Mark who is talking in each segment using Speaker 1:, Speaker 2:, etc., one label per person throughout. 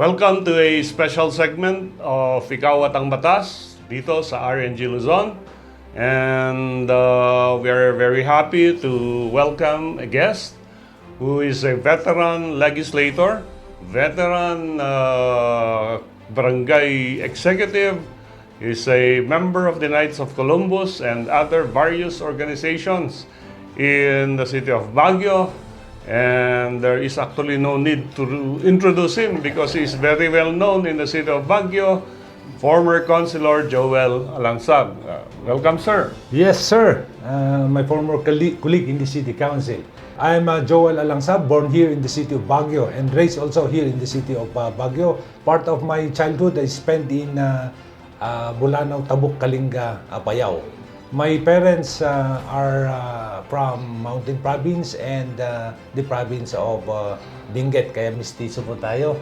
Speaker 1: Welcome to a special segment of Ikaw at ang Batas dito sa RNG Luzon. And uh, we are very happy to welcome a guest who is a veteran legislator, veteran uh, barangay executive, is a member of the Knights of Columbus and other various organizations in the city of Baguio. And there is actually no need to introduce him because he is very well known in the city of Baguio. Former Councilor Joel Alangsag. Uh, welcome, sir.
Speaker 2: Yes, sir. Uh, my former colleague, in the city council. I'm uh, Joel Alangsab, born here in the city of Baguio and raised also here in the city of uh, Baguio. Part of my childhood I spent in uh, uh, Bulanao, Tabuk, Kalinga, Apayao. My parents uh, are uh, from Mountain Province and uh, the province of uh, Benguet, kaya mistiso po tayo.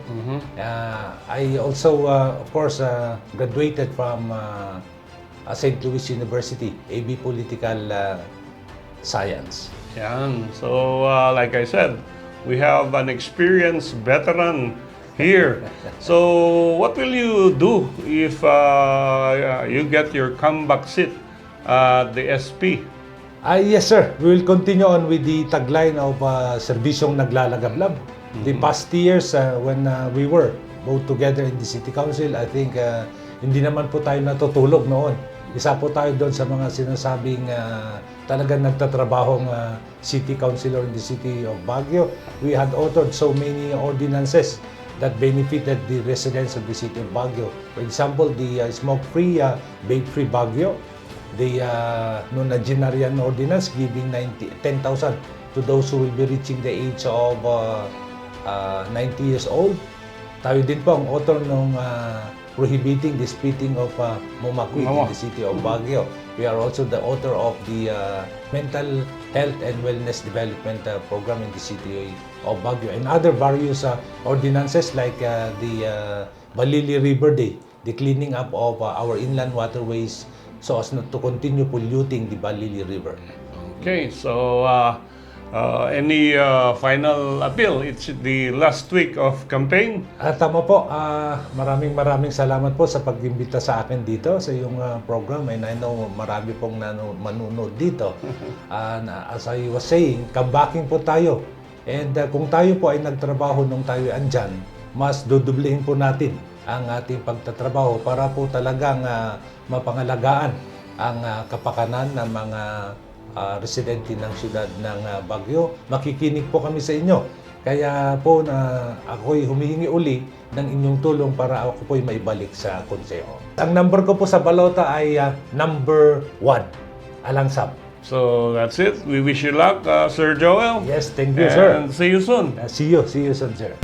Speaker 2: Uh, I also, uh, of course, uh, graduated from uh, uh, St. Louis University, AB Political uh, Science.
Speaker 1: Yan. So, uh, like I said, we have an experienced veteran here. So, what will you do if uh, you get your comeback seat at the SP?
Speaker 2: Ah, yes, sir. We will continue on with the tagline of uh, Serbisyong Naglalagablab. The past years, uh, when uh, we were both together in the City Council, I think uh, hindi naman po tayo natutulog noon. Isa po tayo doon sa mga sinasabing uh, talagang nagtatrabahong uh, City Councilor in the City of Baguio. We had authored so many ordinances that benefited the residents of the City of Baguio. For example, the uh, smoke-free, uh, vape-free Baguio, the uh, nonagenarian ordinance giving 90 10,000 to those who will be reaching the age of uh, uh, 90 years old. Tayo din po ang author ng uh, prohibiting the splitting of uh, Mumakwit in the city of Baguio. We are also the author of the uh, mental health and wellness development uh, program in the city of Baguio and other various uh, ordinances like uh, the uh, Balili River Day, the cleaning up of uh, our inland waterways so as not to continue polluting the Balili River.
Speaker 1: Okay, so uh, uh, any uh, final appeal? It's the last week of campaign.
Speaker 2: Ah, tama po. Ah, maraming maraming salamat po sa pag-imbita sa akin dito sa iyong ah, program. And I know marami pong nanu- manunod dito. Ah, na- as I was saying, comebacking po tayo. And ah, kung tayo po ay nagtrabaho nung tayo andyan, mas dudublihin po natin ang ating pagtatrabaho para po talagang ah, mapangalagaan ang ah, kapakanan ng mga ah, residente ng siyudad ng ah, Baguio. Makikinig po kami sa inyo. Kaya po na ako'y humihingi uli ng inyong tulong para ako po'y maibalik sa konseho. Ang number ko po sa balota ay ah, number 1. Alangsap.
Speaker 1: So that's it. We wish you luck, uh, Sir Joel.
Speaker 2: Yes, thank you, sir.
Speaker 1: And see you soon.
Speaker 2: Uh, see you. See you soon, sir.